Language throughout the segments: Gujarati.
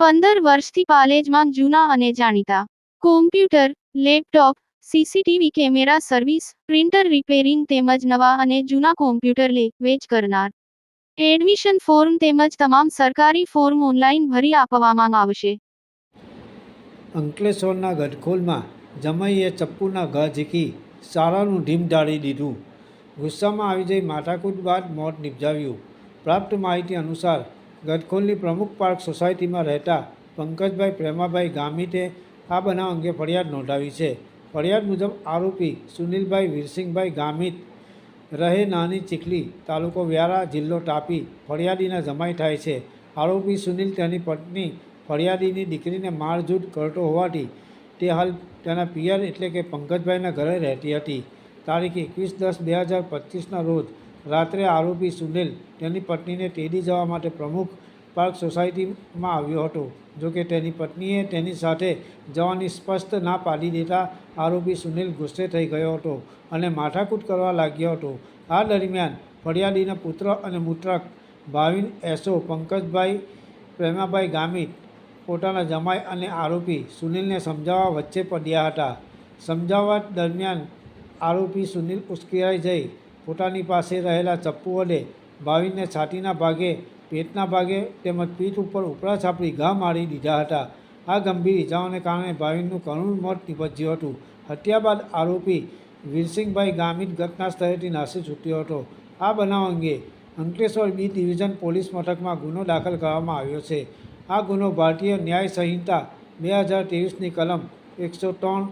પંદર વર્ષથી પાલેજમાં જૂના અને જાણીતા. Computer laptop CCTV camera service printer repairing તેમજ નવા અને જૂના કોમ્પ્યુટર લે, વેચ કરનાર. એડમિશન ફોર્મ તેમજ તમામ સરકારી ફોર્મ ઓનલાઈન ભરી આપવામાં આવશે. અંકલેશ્વરના ગઢખોલમાં જમાઈએ ચપ્પુના ઘા ઝીકી સારાનું ઢીમ ઢાળી દીધું. ગુસ્સામાં આવી જઈ માથાકૂટ બાદ મોત નિપજાવ્યું. પ્રાપ્ત માહિતી અનુસાર ગઢખોલની પ્રમુખ પાર્ક સોસાયટીમાં રહેતા પંકજભાઈ પ્રેમાભાઈ ગામિતે આ બનાવ અંગે ફરિયાદ નોંધાવી છે. ફરિયાદ મુજબ આરોપી સુનિલભાઈ વીરસિંહભાઈ ગામિત રહે નાની ચીખલી તાલુકો વ્યારા જિલ્લો તાપી ફરિયાદીના જમાઈ થાય છે. આરોપી સુનિલ તેની પત્ની ફરિયાદીની દીકરીને મારઝૂટ કરતો હોવાથી તે હાલ તેના પિયર એટલે કે પંકજભાઈના ઘરે રહેતી હતી. તારીખ એકવીસ દસ બે હજાર પચીસના રોજ રાત્રે આરોપી સુનિલ તેની પત્નીને તેડી જવા માટે પ્રમુખ પાર્ક સોસાયટીમાં આવ્યો હતો. જોકે તેની પત્નીએ તેની સાથે જવાની સ્પષ્ટ ના પાડી દેતા આરોપી સુનિલ ગુસ્સે થઈ ગયો હતો અને માથાકૂટ કરવા લાગ્યો હતો. આ દરમિયાન ફરિયાદીના પુત્ર અને મૂત્રક ભાવિન એસો પંકજભાઈ પ્રેમાભાઈ ગામિત પોતાના જમાઈ અને આરોપી સુનિલને સમજાવવા વચ્ચે પડ્યા હતા. સમજાવવા દરમિયાન આરોપી સુનિલ ઉશ્કેરાઈ જઈ પોતાની પાસે રહેલા ચપ્પુ વડે ભાવિનને છાતીના ભાગે, પેટના ભાગે તેમજ પીઠ ઉપર ઉપરા છાપડી ઘા મારી દીધા હતા. આ ગંભીર ઇજાઓને કારણે ભાવિનનું કરુણ મોત નિપજ્યું હતું. હત્યા બાદ આરોપી વીરસિંહભાઈ ગામિત ઘટના સ્થળેથી નાસી છૂટ્યો હતો. આ બનાવ અંગે અંકલેશ્વર બી ડિવિઝન પોલીસ મથકમાં ગુનો દાખલ કરવામાં આવ્યો છે. આ ગુનો ભારતીય ન્યાય સંહિતા બે હજાર ત્રેવીસની કલમ એકસો ત્રણ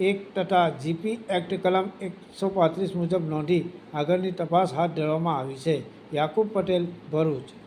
એક તથા જીપી એક્ટ કલમ એકસો પાંત્રીસ મુજબ નોંધી આગળની તપાસ હાથ ધરવામાં આવી છે. યાકુબ પટેલ, ભરૂચ.